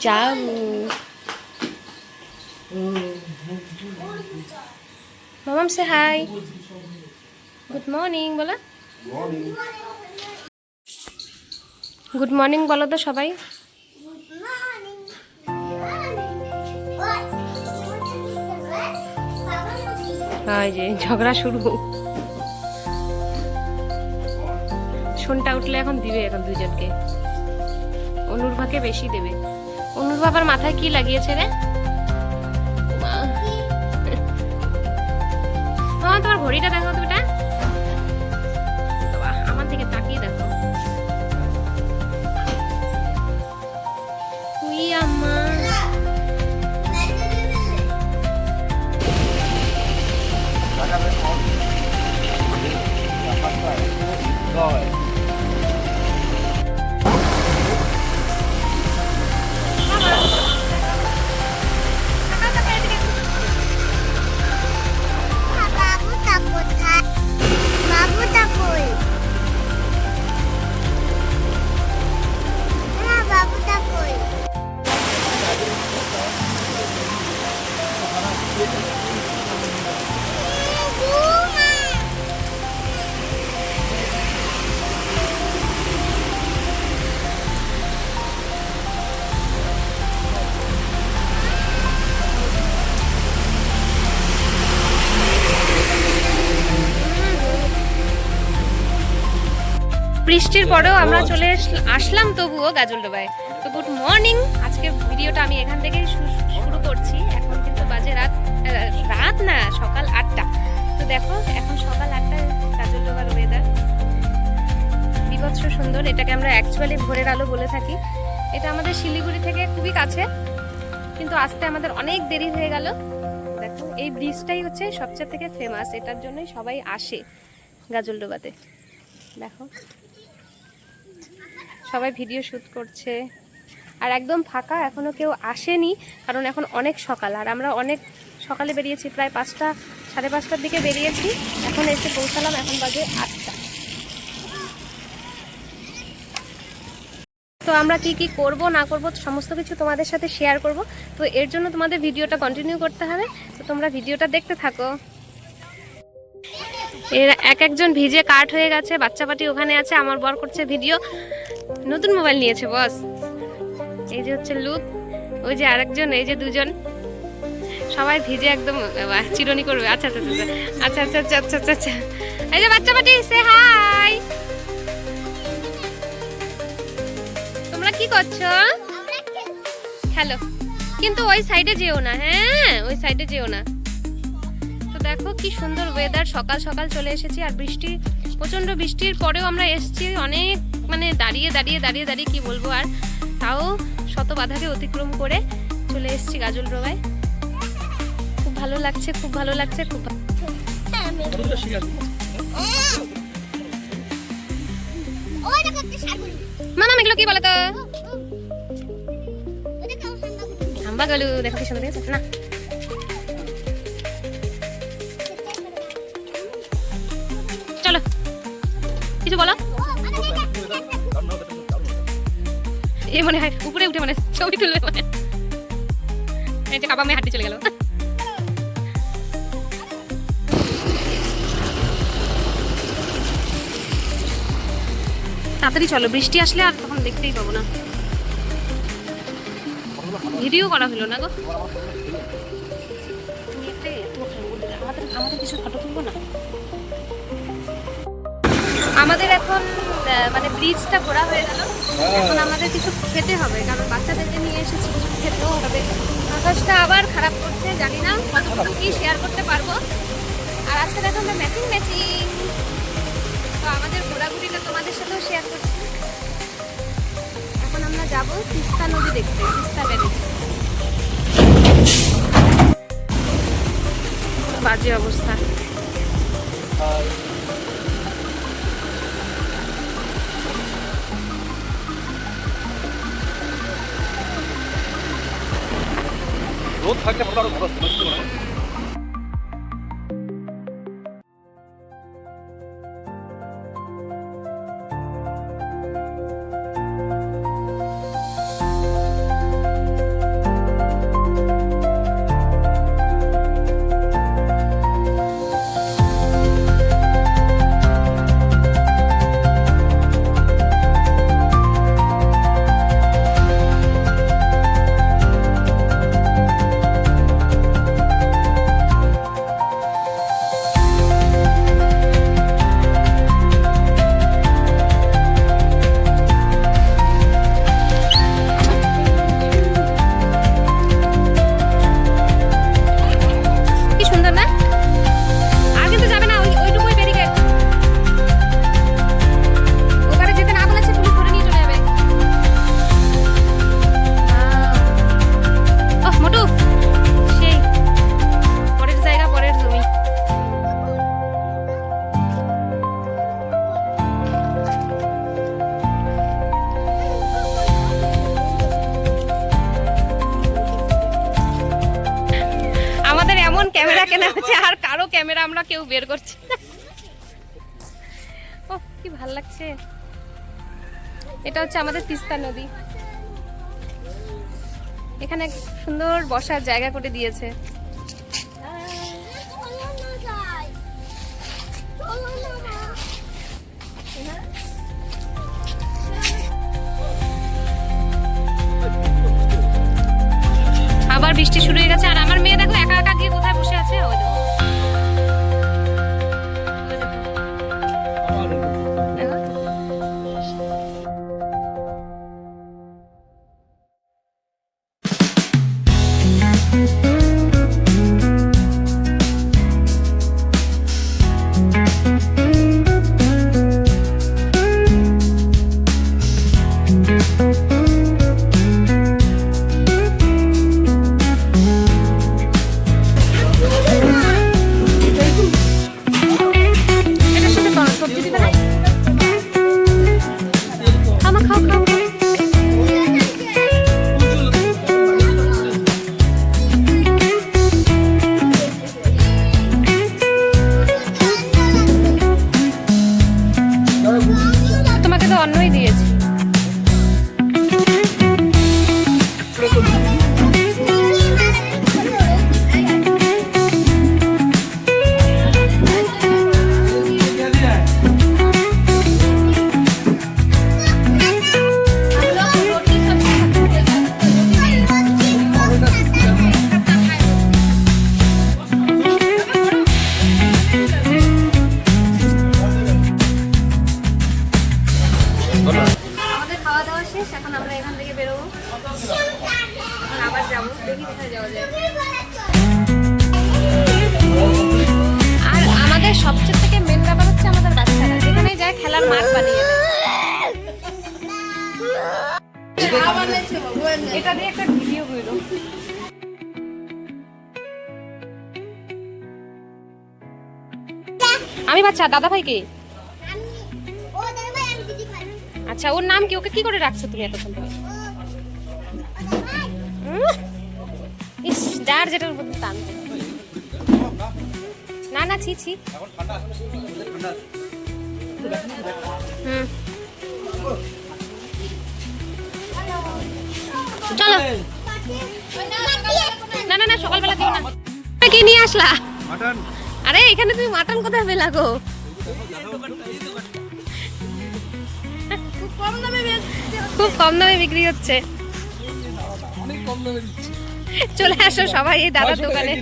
যাব মামাম সে হাই গুড মর্নিং বলো গুড মর্নিং বলো তো সবাই যে ঝগড়া শুরু শোনটা উঠলে এখন দিবে এখন দুজনকে। অনুর্ভাকে বেশি দেবে। অনুর্ভাবার মাথায় কি লাগিয়েছে রে। মামা তোমার ঘড়িটা দেখো তো বেটা। বৃষ্টির পরেও আমরা চলে আস- আসলাম তবুও গাজলডোবায়। তো গুড মর্নিং আজকে ভিডিওটা আমি এখান থেকেই শুরু করছি। এখন কিন্তু বাজে রাত রাত না সকাল আটটা। তো দেখো এখন সকাল আটটায় গাজলডোবার ওয়েদার বিভৎস সুন্দর। এটাকে আমরা অ্যাকচুয়ালি ভোরের আলো বলে থাকি। এটা আমাদের শিলিগুড়ি থেকে খুবই কাছে। কিন্তু আসতে আমাদের অনেক দেরি হয়ে গেল। দেখো এই ব্রিজটাই হচ্ছে সবচেয়ে থেকে ফেমাস এটার জন্যই সবাই আসে গাজলডোবাতে। দেখো। সবাই ভিডিও শ্যুট করছে। আর একদম ফাঁকা এখনও কেউ আসেনি, কারণ এখন অনেক সকাল। আর আমরা অনেক সকালে বেরিয়েছি, প্রায় পাঁচটা, সাড়ে পাঁচটার দিকে বেরিয়েছি। এখন এসে পৌঁছালাম, এখন বাজে আটটা। তো আমরা কি কি করব, না করব, সমস্ত কিছু তোমাদের সাথে শেয়ার করব। তো এর জন্য তোমাদের ভিডিওটা কন্টিনিউ করতে হবে। তো তোমরা ভিডিওটা দেখতে থাকো। এর এক একজন ভিজে কাট হয়ে গেছে, বাচ্চা পাটি ওখানে আছে, আমার বর করছে ভিডিও। নতুন মোবাইল নিয়েছে, বস। এই যে হচ্ছে লুক ওই যে আরেকজন, এই যে দুজন। সবাই ভিজে একদম চিরনি করবে। আচ্ছা আচ্ছা আচ্ছা আচ্ছা আচ্ছা আচ্ছা আচ্ছা আচ্ছা এই যে বাচ্চা পাটি সে হাই। তোমরা কি করছ? হ্যালো কিন্তু ওই সাইডে যেও না হ্যাঁ ওই সাইডে যেও না। তো দেখো কি সুন্দর ওয়েদার সকাল সকাল চলে এসেছি, আর বৃষ্টি, প্রচণ্ড বৃষ্টির পরেও আমরা এসেছি অনেক মানে দাঁড়িয়ে দাঁড়িয়ে দাঁড়িয়ে দাঁড়িয়ে কি বলব আর? তাও শত বাধাকে অতিক্রম করে চলে এসেছি গাজল ডোবায় খুব ভালো লাগছে, খুব ভালো লাগছে, খুব এগুলো কি বলো না। চলো। কিছু বলো? এ মনে হয়, উপরে উঠে মানে ছবি তুলবে মানে। এই যে কাবা মেয়ে হাঁটি চলে গেল। তাড়াতাড়ি চলো, বৃষ্টি আসলে আর তখন দেখতেই পাবো না। ভিডিও করা হলো না গো। আমাদের কিছু ফটো তুলবো না আমাদের এখন মানে ব্রিজটা ঘোরা হয়ে গেল। এখন আমাদের কিছু খেতে হবে, কারণ বাচ্চাদেরকে নিয়ে এসেছি, কিছু খেতেও হবে। আকাশটা আবার খারাপ করছে, জানি না কতটুকু কি শেয়ার করতে পারব। আর আজকে দেখো আমরা ম্যাচিং ম্যাচিং তো আমাদের ঘোরাঘুরিটা তোমাদের সাথেও শেয়ার করছি। এখন আমরা যাব তিস্তা নদী দেখতে, তিস্তা ব্যারেজ বাজে অবস্থা। por favor. থাকে না হচ্ছে, আর কারও ক্যামেরা আমরা কেউ বের করছি ও, কি ভালো লাগছে। এটা হচ্ছে আমাদের তিস্তা নদী। এখানে সুন্দর বসার জায়গা করে দিয়েছে। আবার বৃষ্টি শুরু হয়ে গেছে, আর আমার মেয়ে দেখো একা একা এটা দিয়ে একটা ভিডিও হইল আমি বাচ্চা দাদা ভাইকে আচ্ছা ওর নাম কি? ওকে কি করে রাখছো তুমি এতক্ষণ ধরে? ইস যার যেটার মধ্যে টান। না না ছি ছি। হুম। চলো। না না না সকালবেলা দিও না। কি নিয়ে আসলা? মাটন। আরে এখানে তুমি মাটন কোথায় পেলা গো? খুব কম দামে বিক্রি হচ্ছে। অনেক কম দামে দিচ্ছি। চলে আসো সবাই এই দাদার দোকানে।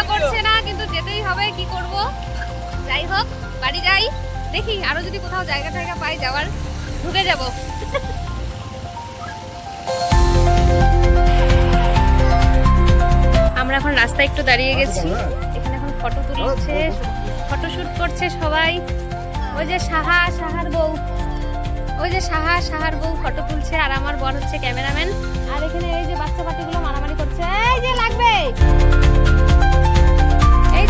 ইচ্ছা করছে না কিন্তু যেতেই হবে কি করব? যাই হোক বাড়ি যাই। দেখি আরও যদি কোথাও জায়গা টায়গা পাই যাওয়ার। ঢুকে যাব। আমরা এখন রাস্তায় একটু দাঁড়িয়ে গেছি। এখানে এখন ফটো তুলছে ফটো শুট করছে সবাই। ওই যে সাহা সাহার বউ। ওই যে সাহা সাহার বউ ফটো তুলছে আর আমার বর হচ্ছে ক্যামেরাম্যান। আর এখানে এই যে বাচ্চা পাটিগুলো মারামারি করছে। এই যে লাগবে!